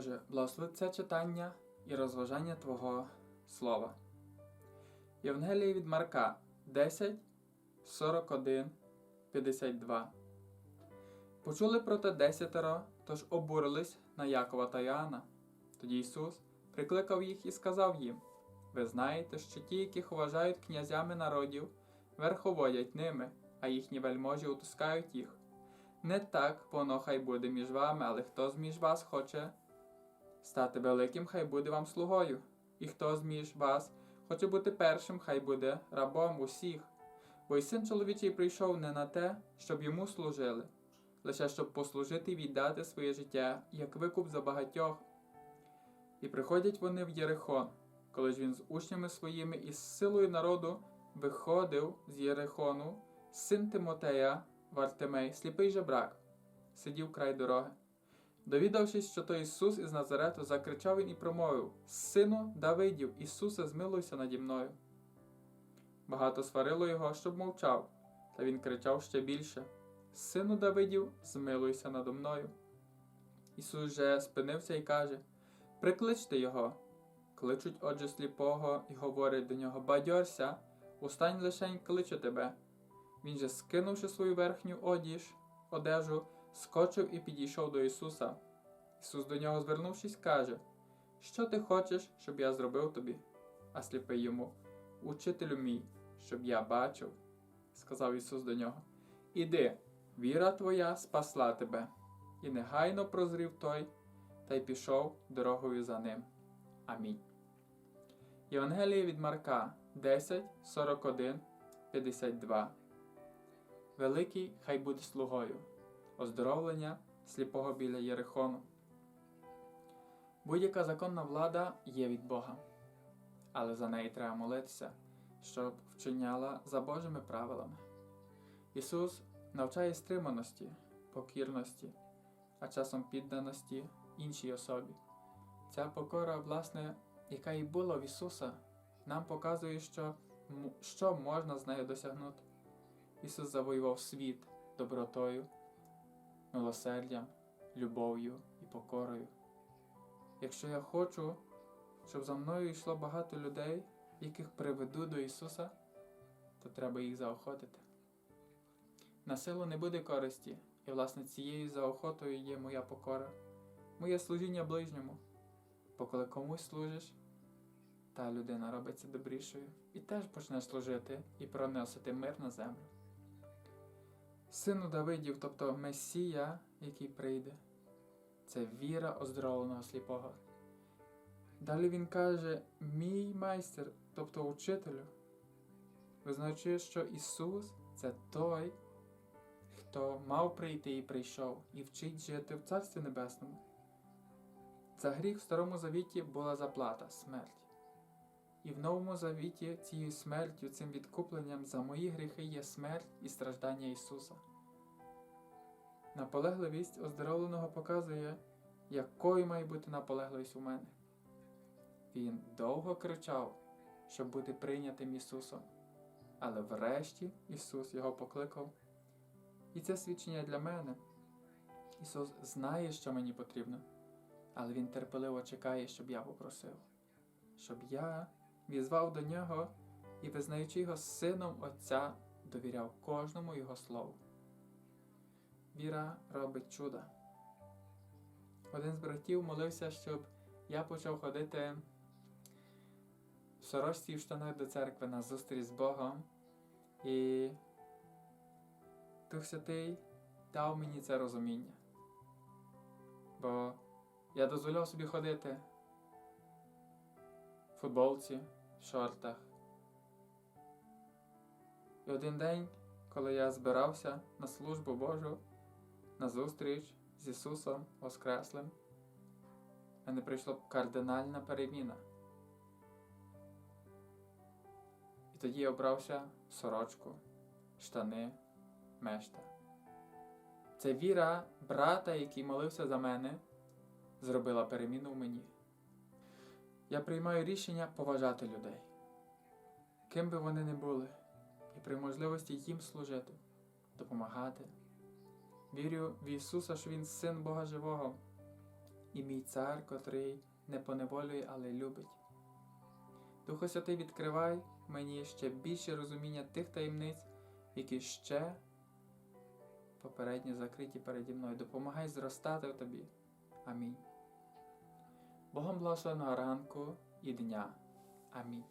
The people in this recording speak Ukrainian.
Боже, благослови це читання і розважання Твого Слова. Євангеліє від Марка 10, 41, 52. Почули про те десятеро, тож обурились на Якова та Іоанна. Тоді Ісус прикликав їх і сказав їм: Ви знаєте, що ті, яких вважають князями народів, верховодять ними, а їхні вельможі утискають їх. Не так воно хай буде між вами, але хто з між вас хоче стати великим, хай буде вам слугою, і хто з між вас хоче бути першим, хай буде рабом усіх. Бо й син чоловічий прийшов не на те, щоб йому служили, лише щоб послужити і віддати своє життя, як викуп за багатьох. І приходять вони в Єрихон, коли ж він з учнями своїми і з силою народу виходив з Єрихону, син Тимотея, Вартимей, сліпий жебрак, сидів край дороги. Довідавшись, що то Ісус із Назарету, закричав він і промовив: Сину Давидів, Ісусе, змилуйся наді мною. Багато сварило його, щоб мовчав, та він кричав ще більше: Сину Давидів, змилуйся надо мною. Ісус же спинився і каже: Прикличте його. Кличуть, отже, сліпого і говорять до нього: Бадьорся, устань лишень, кличе тебе. Він же, скинувши свою верхню одіж, одежу, скочив і підійшов до Ісуса. Ісус до нього, звернувшись, каже: Що ти хочеш, щоб я зробив тобі? А сліпий йому, Учителю мій, щоб я бачив, сказав Ісус до нього. Іди, віра твоя спасла тебе. І негайно прозрів той, та й пішов дорогою за ним. Амінь. Євангеліє від Марка 10, 41, 52. Великий хай буде слугою. Оздоровлення сліпого біля Єрихону. Будь-яка законна влада є від Бога, але за неї треба молитися, щоб вчиняла за Божими правилами. Ісус навчає стриманості, покірності, а часом підданості іншій особі. Ця покора, власне, яка і була в Ісуса, нам показує, що, що можна з нею досягнути. Ісус завоював світ добротою, милосердям, любов'ю і покорою. Якщо я хочу, щоб за мною йшло багато людей, яких приведу до Ісуса, то треба їх заохотити. На силу не буде користі, і, власне, цією заохотою є моя покора, моє служіння ближньому. Бо коли комусь служиш, та людина робиться добрішою і теж почне служити і проносити мир на землю. Сину Давидів, тобто Месія, який прийде, це віра оздоровленого сліпого. Далі він каже: Мій майстер, тобто учителю, визначує, що Ісус це той, хто мав прийти і прийшов, і вчить жити в Царстві Небесному. За гріх в Старому Завіті була заплата смерть. І в Новому Завіті цією смертю, цим відкупленням за мої гріхи є смерть і страждання Ісуса. Наполегливість оздоровленого показує, якою має бути наполегливість у мене. Він довго кричав, щоб бути прийнятим Ісусом, але врешті Ісус його покликав. І це свідчення для мене. Ісус знає, що мені потрібно, але Він терпеливо чекає, щоб я попросив, щоб я візвав до нього і, визнаючи його сином Отця, довіряв кожному Його слову. Віра робить чуда. Один з братів молився, щоб я почав ходити в сорочці і в штанах до церкви на зустріч з Богом. І Дух Святий дав мені це розуміння. Бо я дозволяв собі ходити в футболці, шортах. І один день, коли я збирався на службу Божу, на зустріч з Ісусом Воскреслим, мене прийшла кардинальна переміна. І тоді я обрався сорочку, штани, мешта. Це віра брата, який молився за мене, зробила переміну в мені. Я приймаю рішення поважати людей, ким би вони не були, і при можливості їм служити, допомагати. Вірю в Ісуса, що Він син Бога Живого, і мій цар, котрий не поневолює, але любить. Духу Святий, відкривай мені ще більше розуміння тих таємниць, які ще попередньо закриті переді мною. Допомагай зростати в тобі. Амінь. Богом благословеного ранку і дня. Амінь.